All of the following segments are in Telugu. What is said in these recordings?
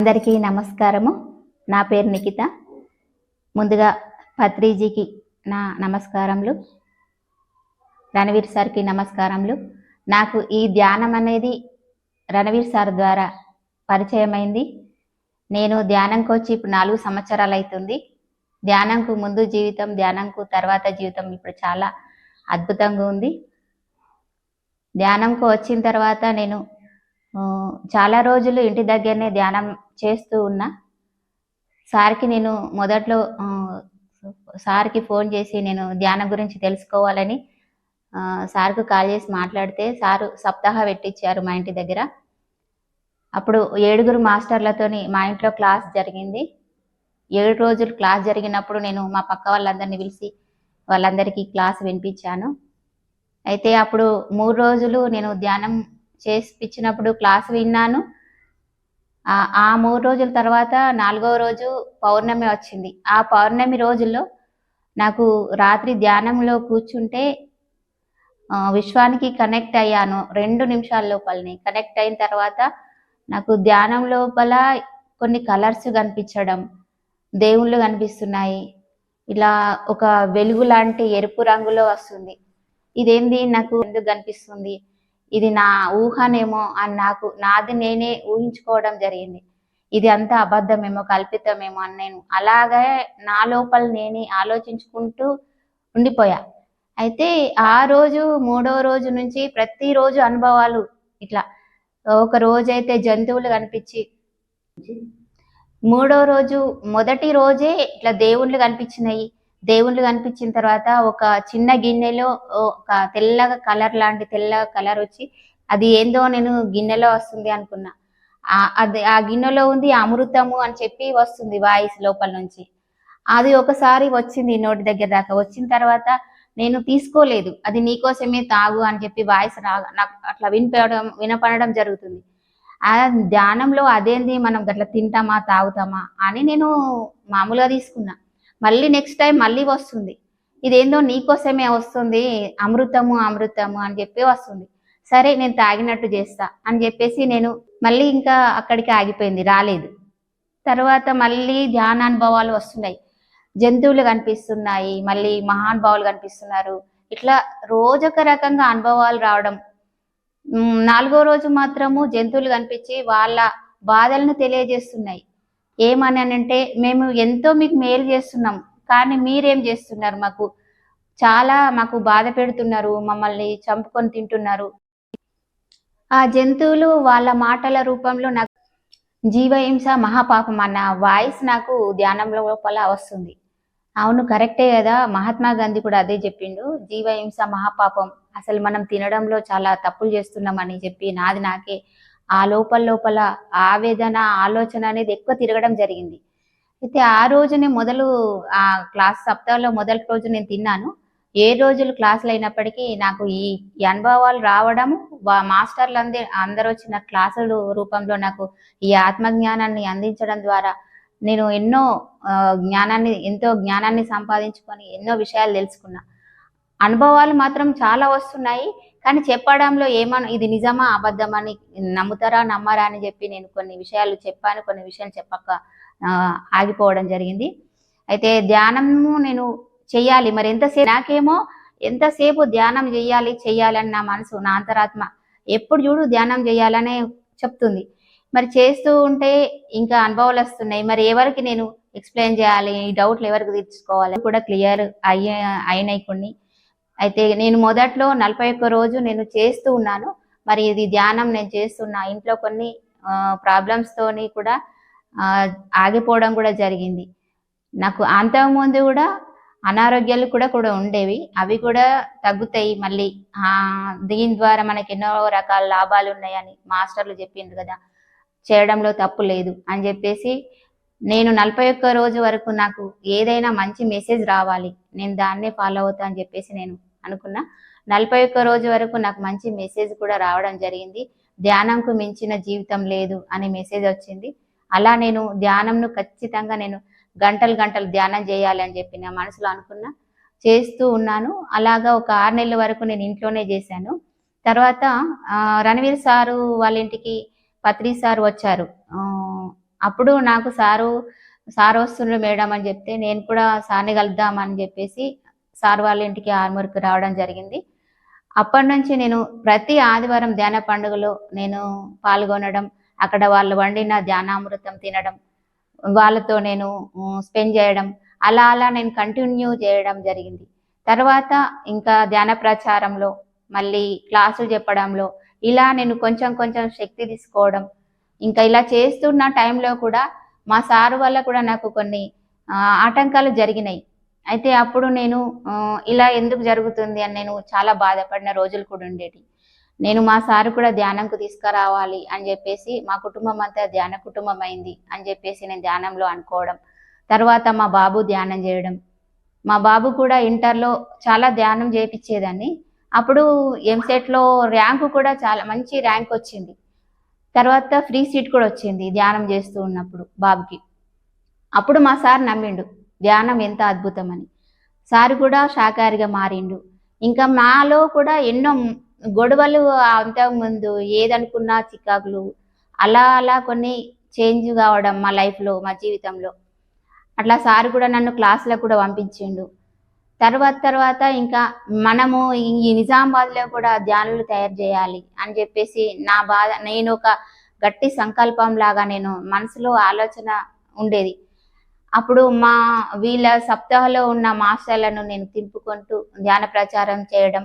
అందరికీ నమస్కారము. నా పేరు నిఖిత. ముందుగా పత్రిజీకి నా నమస్కారములు. రణవీర్ సార్కి నమస్కారములు. నాకు ఈ ధ్యానం అనేది రణవీర్ సార్ ద్వారా పరిచయమైంది. నేను ధ్యానంకి వచ్చి ఇప్పుడు నాలుగు సంవత్సరాలు అవుతుంది. ధ్యానంకు ముందు జీవితం ధ్యానంకు తర్వాత జీవితం ఇప్పుడు చాలా అద్భుతంగా ఉంది. ధ్యానంకు వచ్చిన తర్వాత నేను చాలా రోజులు ఇంటి దగ్గరనే ధ్యానం చేస్తూ ఉన్నా. సార్కి నేను మొదట్లో సార్కి ఫోన్ చేసి నేను ధ్యానం గురించి తెలుసుకోవాలని సార్కు కాల్ చేసి మాట్లాడితే సారు సప్తాహ పెట్టించారు మా ఇంటి దగ్గర. అప్పుడు ఏడుగురు మాస్టర్లతోని మా ఇంట్లో క్లాస్ జరిగింది. ఏడు రోజులు క్లాస్ జరిగినప్పుడు నేను మా పక్క వాళ్ళందరినీ పిలిచి వాళ్ళందరికీ క్లాస్ వినిపించాను. అయితే అప్పుడు మూడు రోజులు నేను ధ్యానం చేసిపించినప్పుడు క్లాస్ విన్నాను. ఆ- మూడు రోజుల తర్వాత నాలుగవ రోజు పౌర్ణమి వచ్చింది. ఆ పౌర్ణమి రోజుల్లో నాకు రాత్రి ధ్యానంలో కూర్చుంటే విశ్వానికి కనెక్ట్ అయ్యాను. రెండు నిమిషాల లోపలనే. కనెక్ట్ అయిన తర్వాత నాకు ధ్యానం లోపల కొన్ని కలర్స్ కనిపించడం దేవుళ్ళు కనిపిస్తున్నాయి. ఇలా ఒక వెలుగు లాంటి ఎరుపు రంగులో వస్తుంది. ఇదేంది? నాకు ఎందుకు కనిపిస్తుంది? ఇది నా ఊహనేమో అని నాకు నాది నేనే ఊహించుకోవడం జరిగింది. ఇది అంతా అబద్ధమేమో కల్పితమేమో అని నేను అలాగే నా లోపల నేనే ఆలోచించుకుంటూ ఉండిపోయా. అయితే ఆ రోజు మూడో రోజు నుంచి ప్రతిరోజు అనుభవాలు ఇట్లా. ఒక రోజైతే జంతువులు కనిపించి మూడో రోజు మొదటి రోజే ఇట్లా దేవుళ్ళు కనిపించినాయి. దేవుళ్ళు కనిపించిన తర్వాత ఒక చిన్న గిన్నెలో ఒక తెల్లగా కలర్ లాంటి తెల్లగా కలర్ వచ్చి అది ఏందో నేను గిన్నెలో వస్తుంది అనుకున్నా. అది ఆ గిన్నెలో ఉంది అమృతము అని చెప్పి వస్తుంది వాయిస్ లోపల నుంచి. అది ఒకసారి వచ్చింది నోటి దగ్గర దాకా. వచ్చిన తర్వాత నేను తీసుకోలేదు. అది నీకోసమే తాగు అని చెప్పి వాయిస్ రా నాకు అట్లా వినిపడడం వినపడడం జరుగుతుంది. ఆ ధ్యానంలో అదేంది మనం అట్లా తింటామా తాగుతామా అని నేను మామూలుగా తీసుకున్నా. మళ్ళీ నెక్స్ట్ టైం మళ్ళీ వస్తుంది. ఇదేందో నీకోసమే వస్తుంది. అమృతము అమృతము అని చెప్పి వస్తుంది. సరే నేను తాగినట్టు చేస్తా అని చెప్పేసి నేను మళ్ళీ ఇంకా అక్కడికి ఆగిపోయింది రాలేదు. తర్వాత మళ్ళీ ధ్యానానుభవాలు వస్తున్నాయి. జంతువులు కనిపిస్తున్నాయి మళ్ళీ మహానుభావులు కనిపిస్తున్నారు. ఇట్లా రోజొక రకంగా అనుభవాలు రావడం. నాలుగో రోజు మాత్రము జంతువులు కనిపించి వాళ్ళ బాధలను తెలియజేస్తున్నాయి. ఏమని అంటే మేము ఎంతో మీకు మేలు చేస్తున్నాం కానీ మీరేం చేస్తున్నారు మాకు? చాలా మాకు బాధ పెడుతున్నారు మమ్మల్ని చంపుకొని తింటున్నారు. ఆ జంతువులు వాళ్ళ మాటల రూపంలో నాకు జీవహింస మహాపాపం అన్న వాయిస్ నాకు ధ్యానం లోపల వస్తుంది. అవును కరెక్టే కదా. మహాత్మా గాంధీ కూడా అదే చెప్పిండు. జీవహింస మహాపాపం అసలు మనం తినడంలో చాలా తప్పులు చేస్తున్నామని చెప్పి నాది నాకే ఆ లోపల లోపల ఆవేదన ఆలోచన అనేది ఎక్కువ తిరగడం జరిగింది. అయితే ఆ రోజునే మొదలు ఆ క్లాస్ సప్తాహంలో మొదటి రోజు నేను తిన్నాను. ఏ రోజులు క్లాసులు అయినప్పటికీ నాకు ఈ అనుభవాలు రావడం మాస్టర్లు అంది అందరూ వచ్చిన క్లాసులు రూపంలో నాకు ఈ ఆత్మజ్ఞానాన్ని అందించడం ద్వారా నేను ఎన్నో జ్ఞానాన్ని ఎంతో జ్ఞానాన్ని సంపాదించుకొని ఎన్నో విషయాలు తెలుసుకున్నా. అనుభవాలు మాత్రం చాలా వస్తున్నాయి. కానీ చెప్పడంలో ఏమన్నా ఇది నిజమా అబద్ధమని నమ్ముతారా నమ్మరా అని చెప్పి నేను కొన్ని విషయాలు చెప్పాను కొన్ని విషయాలు చెప్పక ఆగిపోవడం జరిగింది. అయితే ధ్యానము నేను చెయ్యాలి. మరి ఎంతసేపు నాకేమో ఎంతసేపు ధ్యానం చేయాలి చేయాలని నా మనసు నా అంతరాత్మ ఎప్పుడు చూడు ధ్యానం చేయాలనే చెప్తుంది. మరి చేస్తూ ఉంటే ఇంకా అనుభవాలు వస్తున్నాయి. మరి ఎవరికి నేను ఎక్స్ప్లెయిన్ చేయాలి? ఈ డౌట్లు ఎవరికి తీర్చుకోవాలి? కూడా క్లియర్ అయ్యే అయినాయి కొన్ని. అయితే నేను మొదట్లో నలభై ఒక్క రోజు నేను చేస్తూ ఉన్నాను. మరి ఇది ధ్యానం నేను చేస్తున్నా ఇంట్లో కొన్ని ప్రాబ్లమ్స్తోని కూడా ఆగిపోవడం కూడా జరిగింది. నాకు అంతకుముందు కూడా అనారోగ్యాలు కూడా కూడా ఉండేవి. అవి కూడా తగ్గుతాయి మళ్ళీ. దీని ద్వారా మనకి ఎన్నో రకాల లాభాలు ఉన్నాయని మాస్టర్లు చెప్పిండ్రు కదా. చేయడంలో తప్పు లేదు అని చెప్పేసి నేను నలభై ఒక్క రోజు వరకు నాకు ఏదైనా మంచి మెసేజ్ రావాలి. నేను దాన్నే ఫాలో అవుతా అని చెప్పేసి నేను అనుకున్నా. నలభై ఒక్క రోజు వరకు నాకు మంచి మెసేజ్ కూడా రావడం జరిగింది. ధ్యానంకు మించిన జీవితం లేదు అనే మెసేజ్ వచ్చింది. అలా నేను ధ్యానంను ఖచ్చితంగా నేను గంటలు గంటలు ధ్యానం చేయాలి అని చెప్పి నా మనసులో అనుకున్నా. చేస్తూ ఉన్నాను. అలాగా ఒక ఆరు నెలల వరకు నేను ఇంట్లోనే చేశాను. తర్వాత రణవీర్ సారు వాళ్ళ ఇంటికి పత్రి సార్ వచ్చారు. అప్పుడు నాకు సారు సార్ వస్తుండ్రు మేడం అని చెప్తే నేను కూడా సార్ని కలుద్దామని చెప్పేసి సార్ వాళ్ళ ఇంటికి ఆర్మూర్కి రావడం జరిగింది. అప్పటి నుంచి నేను ప్రతి ఆదివారం ధ్యాన పండుగలో నేను పాల్గొనడం అక్కడ వాళ్ళు వండిన ధ్యానామృతం తినడం వాళ్ళతో నేను స్పెండ్ చేయడం అలా అలా నేను కంటిన్యూ చేయడం జరిగింది. తర్వాత ఇంకా ధ్యాన ప్రచారంలో మళ్ళీ క్లాసులు చెప్పడంలో ఇలా నేను కొంచెం కొంచెం శక్తి తీసుకోవడం ఇంకా ఇలా చేస్తున్న టైంలో కూడా మా సారు వల్ల కూడా నాకు కొన్ని ఆటంకాలు జరిగినాయి. అయితే అప్పుడు నేను ఇలా ఎందుకు జరుగుతుంది అని నేను చాలా బాధపడిన రోజులు కూడా ఉండేటి నేను మా సారు కూడా ధ్యానంకు తీసుకురావాలి అని చెప్పేసి మా కుటుంబం అంతా ధ్యాన కుటుంబం అయింది అని చెప్పేసి నేను ధ్యానంలో అనుకోవడం. తర్వాత మా బాబు ధ్యానం చేయడం. మా బాబు కూడా ఇంటర్లో చాలా ధ్యానం చేపించేదాన్ని. అప్పుడు ఎంసెట్లో ర్యాంకు కూడా చాలా మంచి ర్యాంక్ వచ్చింది. తర్వాత ఫ్రీ సీట్ కూడా వచ్చింది ధ్యానం చేస్తూ ఉన్నప్పుడు బాబుకి. అప్పుడు మా సార్ నమ్మిండు. ధ్యానం ఎంత అద్భుతమని. సార్ కూడా షాకారిగా మారిండు. ఇంకా మాలో కూడా ఎన్నో గొడవలు అంతకుముందు ఏదనుకున్నా చికాకులు అలా అలా కొన్ని చేంజ్ కావడం మా లైఫ్లో మా జీవితంలో. అట్లా సార్ కూడా నన్ను క్లాసులకు కూడా పంపించిండు. తర్వాత తర్వాత ఇంకా మనము ఈ నిజామాబాద్లో కూడా ధ్యానులు తయారు చేయాలి అని చెప్పేసి నా బాధ నేను ఒక గట్టి సంకల్పం లాగా నేను మనసులో ఆలోచన ఉండేది. అప్పుడు మా వీళ్ళ సప్తాహలో ఉన్న మాస్టర్లను నేను తింపుకుంటూ ధ్యాన ప్రచారం చేయడం.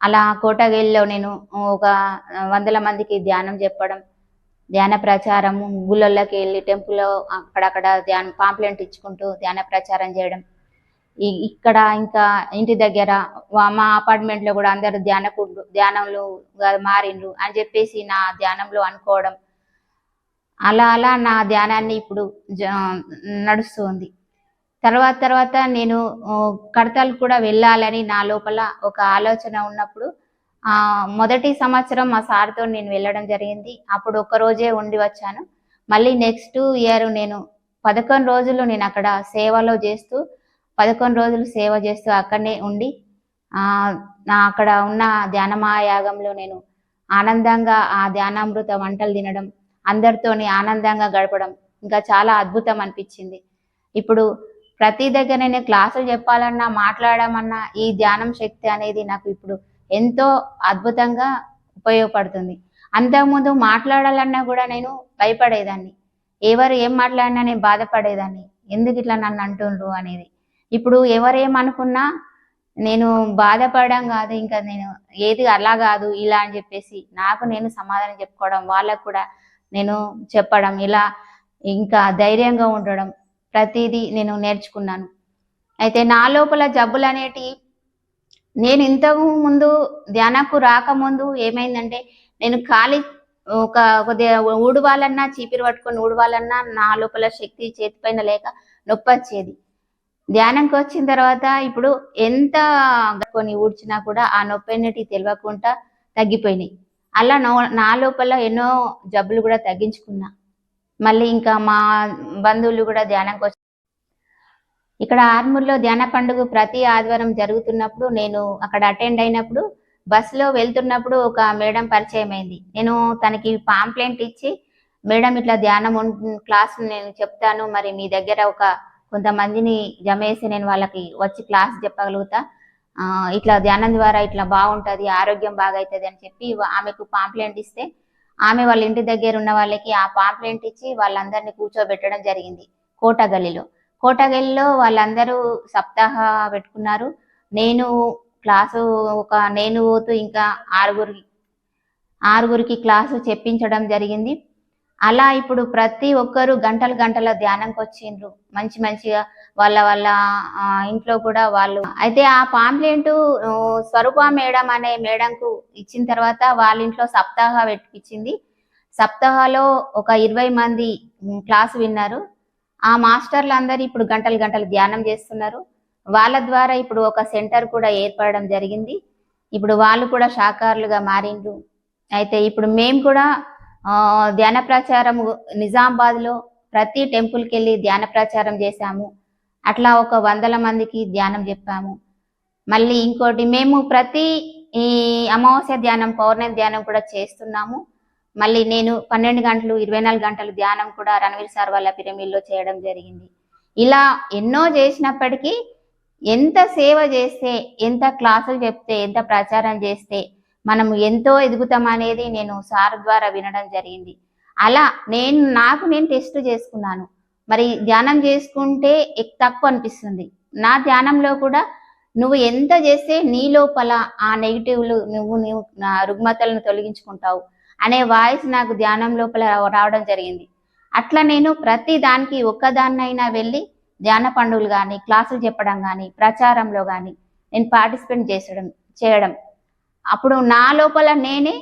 అలా కోటగిరిలో నేను ఒక వందల మందికి ధ్యానం చెప్పడం ధ్యాన ప్రచారం గుళ్ళల్లోకి వెళ్ళి టెంపుల్లో అక్కడక్కడ ధ్యాన పాంప్లెంట్ ఇచ్చుకుంటూ ధ్యాన ప్రచారం చేయడం. ఇక్కడ ఇంకా ఇంటి దగ్గర మా అపార్ట్మెంట్లో కూడా అందరూ ధ్యానకు ధ్యానంలో మారిండ్రు అని చెప్పేసి నా ధ్యానంలో అనుకోవడం. అలా అలా నా ధ్యానాన్ని ఇప్పుడు జ- నడుస్తుంది. తర్వాత తర్వాత నేను కడతాలు కూడా వెళ్ళాలని నా లోపల ఒక ఆలోచన ఉన్నప్పుడు మొదటి సంవత్సరం మా సార్తో నేను వెళ్ళడం జరిగింది. అప్పుడు ఒక రోజే ఉండి వచ్చాను. మళ్ళీ నెక్స్ట్ ఇయర్ నేను పదకొండు రోజులు నేను అక్కడ సేవలో చేస్తూ పదకొండు రోజులు సేవ చేస్తూ అక్కడనే ఉండి నా అక్కడ ఉన్న ధ్యానమాయాగంలో నేను ఆనందంగా ఆ ధ్యానామృత వంటలు తినడం అందరితోని ఆనందంగా గడపడం ఇంకా చాలా అద్భుతం అనిపించింది. ఇప్పుడు ప్రతి దగ్గర నేను క్లాసులు చెప్పాలన్నా మాట్లాడమన్నా ఈ ధ్యానం శక్తి అనేది నాకు ఇప్పుడు ఎంతో అద్భుతంగా ఉపయోగపడుతుంది. అంతకుముందు మాట్లాడాలన్నా కూడా నేను భయపడేదాన్ని. ఎవరు ఏం మాట్లాడినా నేను బాధపడేదాన్ని. ఎందుకు ఇట్లా నన్ను అంటుండ్రు అనేది. ఇప్పుడు ఎవరేమనుకున్నా నేను బాధపడడం కాదు ఇంకా నేను ఏది అలా కాదు ఇలా అని చెప్పేసి నాకు నేను సమాధానం చెప్పుకోవడం వాళ్ళకు కూడా నేను చెప్పడం ఇలా ఇంకా ధైర్యంగా ఉండడం ప్రతిదీ నేను నేర్చుకున్నాను. అయితే నా లోపల జబ్బులు అనేటి నేను ఇంతకు ముందు ధ్యానకు రాకముందు ఏమైందంటే నేను ఖాళీ ఒక కొద్దిగా ఊడవాలన్నా చీపిరి పట్టుకొని ఊడవాలన్నా నా లోపల శక్తి చేతిపైన లేక నొప్పి వచ్చేది. ధ్యానంకి వచ్చిన తర్వాత ఇప్పుడు ఎంత కొన్ని ఊడ్చినా కూడా ఆ నొప్పి అనేటివి తెలియకుండా తగ్గిపోయినాయి. అలా నో- నా లోపల ఎన్నో జబ్బులు కూడా తగ్గించుకున్నా. మళ్ళీ ఇంకా మా బంధువులు కూడా ధ్యానంకి వచ్చి ఇక్కడ ఆర్మూర్లో ధ్యాన పండుగ ప్రతి ఆదివారం జరుగుతున్నప్పుడు నేను అక్కడ అటెండ్ అయినప్పుడు బస్సులో వెళ్తున్నప్పుడు ఒక మేడం పరిచయం అయింది నేను తనకి పాంప్లెంట్ ఇచ్చి మేడం ఇట్లా ధ్యానం క్లాస్ నేను చెప్తాను మరి మీ దగ్గర ఒక కొంతమందిని జమేసి నేను వాళ్ళకి వచ్చి క్లాస్ చెప్పగలుగుతా ఇట్లా ధ్యానం ద్వారా ఇట్లా బాగుంటుంది ఆరోగ్యం బాగవుతుంది అని చెప్పి ఆమెకు పాంప్లెంట్ ఇస్తే ఆమె వాళ్ళ ఇంటి దగ్గర ఉన్న వాళ్ళకి ఆ పాంప్లెంట్ ఇచ్చి వాళ్ళందరినీ కూర్చోబెట్టడం జరిగింది కోటగల్లిలో. కోటగల్లిలో వాళ్ళందరూ సప్తాహ పెట్టుకున్నారు. నేను క్లాసు ఒక నేను పోతూ ఇంకా ఆరుగురి ఆరుగురికి క్లాసు చెప్పించడం జరిగింది. అలా ఇప్పుడు ప్రతి ఒక్కరు గంటలు గంటల ధ్యానంకి వచ్చిండ్రు మంచి మంచిగా వాళ్ళ వాళ్ళ ఇంట్లో కూడా వాళ్ళు. అయితే ఆ పాంప్లెంట్ స్వరూప మేడం అనే మేడంకు ఇచ్చిన తర్వాత వాళ్ళ ఇంట్లో సప్తాహ పెట్టించింది సప్తాహలో ఒక ఇరవై మంది క్లాస్ విన్నారు. ఆ మాస్టర్లు అందరు ఇప్పుడు గంటలు గంటలు ధ్యానం చేస్తున్నారు. వాళ్ళ ద్వారా ఇప్పుడు ఒక సెంటర్ కూడా ఏర్పడడం జరిగింది. ఇప్పుడు వాళ్ళు కూడా శాకారులుగా మారిండ్రు. అయితే ఇప్పుడు మేము కూడా ఆ, ధ్యాన ప్రచారం నిజామాబాద్లో ప్రతి టెంపుల్కి వెళ్ళి ధ్యాన ప్రచారం చేశాము. అట్లా ఒక వందల మందికి ధ్యానం చెప్పాము. మళ్ళీ ఇంకోటి మేము ప్రతి ఈ అమావాస్య ధ్యానం పౌర్ణమి ధ్యానం కూడా చేస్తున్నాము. మళ్ళీ నేను పన్నెండు గంటలు ఇరవై నాలుగు గంటలు ధ్యానం కూడా రణవీర్ సార్ వాళ్ళ పిరమిడ్లో చేయడం జరిగింది. ఇలా ఎన్నో చేసినప్పటికీ ఎంత సేవ చేస్తే ఎంత క్లాసులు చెప్తే ఎంత ప్రచారం చేస్తే మనం ఎంతో ఎదుగుతాం అనేది నేను సార్ ద్వారా వినడం జరిగింది. అలా నేను నాకు నేను టెస్ట్ చేసుకున్నాను. మరి ధ్యానం చేసుకుంటే తక్కువ అనిపిస్తుంది. నా ధ్యానంలో కూడా నువ్వు ఎంత చేస్తే నీ లోపల ఆ నెగిటివ్లు నువ్వు నువ్వు నా రుగ్మతలను తొలగించుకుంటావు అనే వాయిస్ నాకు ధ్యానం లోపల రావడం జరిగింది. అట్లా నేను ప్రతి దానికి ఒక్కదాన్నైనా వెళ్ళి ధ్యాన పండుగలు కానీ క్లాసులు చెప్పడం కానీ ప్రచారంలో కానీ నేను పార్టిసిపేట్ చేసడం చేయడం. అప్పుడు నా లోపల నేనే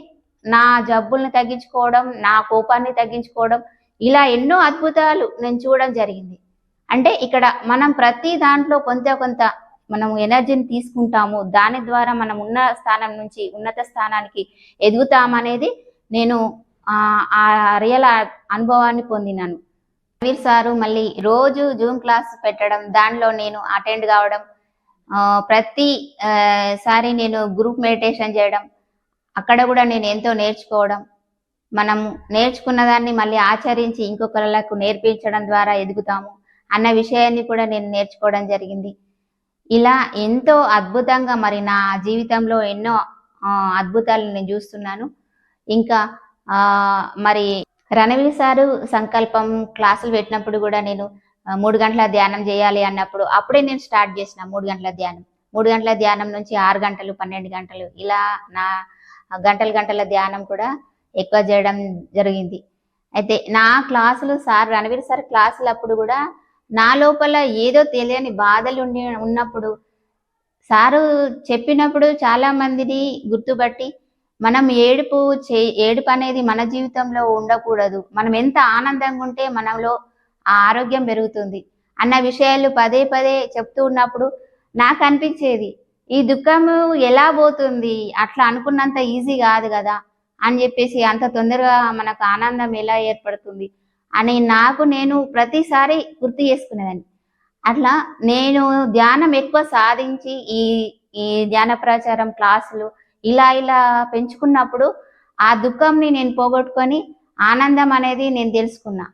నా జబ్బుల్ని తగ్గించుకోవడం నా కోపాన్ని తగ్గించుకోవడం ఇలా ఎన్నో అద్భుతాలు నేను చూడడం జరిగింది. అంటే ఇక్కడ మనం ప్రతి దాంట్లో కొంత కొంత మనం ఎనర్జీని తీసుకుంటాము. దాని ద్వారా మనం ఉన్న స్థానం నుంచి ఉన్నత స్థానానికి ఎదుగుతామనేది నేను ఆ రియల్ అనుభవాన్ని పొందినాను. వీర్ సారు మళ్ళీ రోజు జూమ్ క్లాస్ పెట్టడం దానిలో నేను అటెండ్ కావడం ప్రతి సారి నేను గ్రూప్ మెడిటేషన్ చేయడం అక్కడ కూడా నేను ఎంతో నేర్చుకోవడం మనం నేర్చుకున్న దాన్ని మళ్ళీ ఆచరించి ఇంకొకరికి నేర్పించడం ద్వారా ఎదుగుతాము అన్న విషయాన్ని కూడా నేను నేర్చుకోవడం జరిగింది. ఇలా ఎంతో అద్భుతంగా మరి నా జీవితంలో ఎన్నో అద్భుతాలు నేను చూస్తున్నాను. ఇంకా మరి రణవీర్ సారు సంకల్పం క్లాసులు పెట్టినప్పుడు కూడా నేను మూడు గంటల ధ్యానం చేయాలి అన్నప్పుడు అప్పుడే నేను స్టార్ట్ చేసిన మూడు గంటల ధ్యానం. మూడు గంటల ధ్యానం నుంచి ఆరు గంటలు పన్నెండు గంటలు ఇలా నా గంటల గంటల ధ్యానం కూడా ఎక్కువ చేయడం జరిగింది. అయితే నా క్లాసులు సార్ రణవీర్ సార్ క్లాసులు అప్పుడు కూడా నా లోపల ఏదో తెలియని బాధలు ఉండి ఉన్నప్పుడు సారు చెప్పినప్పుడు చాలా మందిని గుర్తుపట్టి మనం ఏడుపు చే ఏడుపు అనేది మన జీవితంలో ఉండకూడదు. మనం ఎంత ఆనందంగా ఉంటే మనలో ఆ ఆరోగ్యం పెరుగుతుంది. అన్న విషయాలు పదే పదే చెప్తూ ఉన్నప్పుడు నాకు అనిపించేది ఈ దుఃఖము ఎలా పోతుంది? అట్లా అనుకున్నంత ఈజీ కాదు కదా. అని చెప్పేసి అంత తొందరగా మనకు ఆనందం ఎలా ఏర్పడుతుంది అని నాకు నేను ప్రతిసారి గుర్తు చేసుకునేదాన్ని. అట్లా నేను ధ్యానం ఎక్కువ సాధించి ఈ ఈ ధ్యాన ప్రచారం క్లాసులు ఇలా ఇలా పెంచుకున్నప్పుడు ఆ దుఃఖంని నేను పోగొట్టుకొని ఆనందం అనేది నేను తెలుసుకున్నా.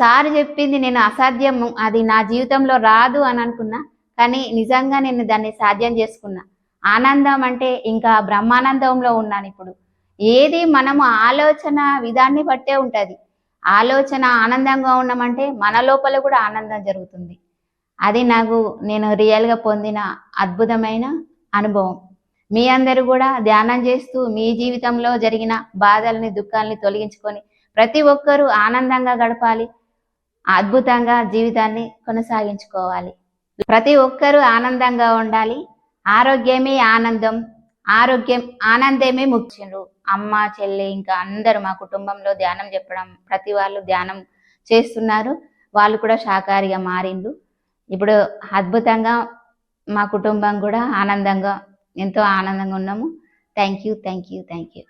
సార్ చెప్పింది నేను అసాధ్యం అది నా జీవితంలో రాదు అని అనుకున్నా కానీ నిజంగా నేను దాన్ని సాధ్యం చేసుకున్నా. ఆనందం అంటే ఇంకా బ్రహ్మానందంలో ఉన్నాను ఇప్పుడు. ఏది మనము ఆలోచన విధాన్ని బట్టే ఉంటుంది. ఆలోచన ఆనందంగా ఉన్నామంటే మన లోపల కూడా ఆనందం జరుగుతుంది. అది నాకు నేను రియల్గా పొందిన అద్భుతమైన అనుభవం. మీ అందరూ కూడా ధ్యానం చేస్తూ మీ జీవితంలో జరిగిన బాధల్ని దుఃఖాలని తొలగించుకొని ప్రతి ఒక్కరూ ఆనందంగా గడపాలి. అద్భుతంగా జీవితాన్ని కొనసాగించుకోవాలి. ప్రతి ఒక్కరూ ఆనందంగా ఉండాలి. ఆరోగ్యమే ఆనందం. ఆరోగ్యం ఆనందమే ముఖ్యం. అమ్మ చెల్లి ఇంకా అందరూ మా కుటుంబంలో ధ్యానం చెప్పడం ప్రతి వాళ్ళు ధ్యానం చేస్తున్నారు. వాళ్ళు కూడా శాకాహారిగా మారిండు ఇప్పుడు అద్భుతంగా మా కుటుంబం కూడా ఆనందంగా ఎంతో ఆనందంగా ఉన్నాము. Thank you thank you thank you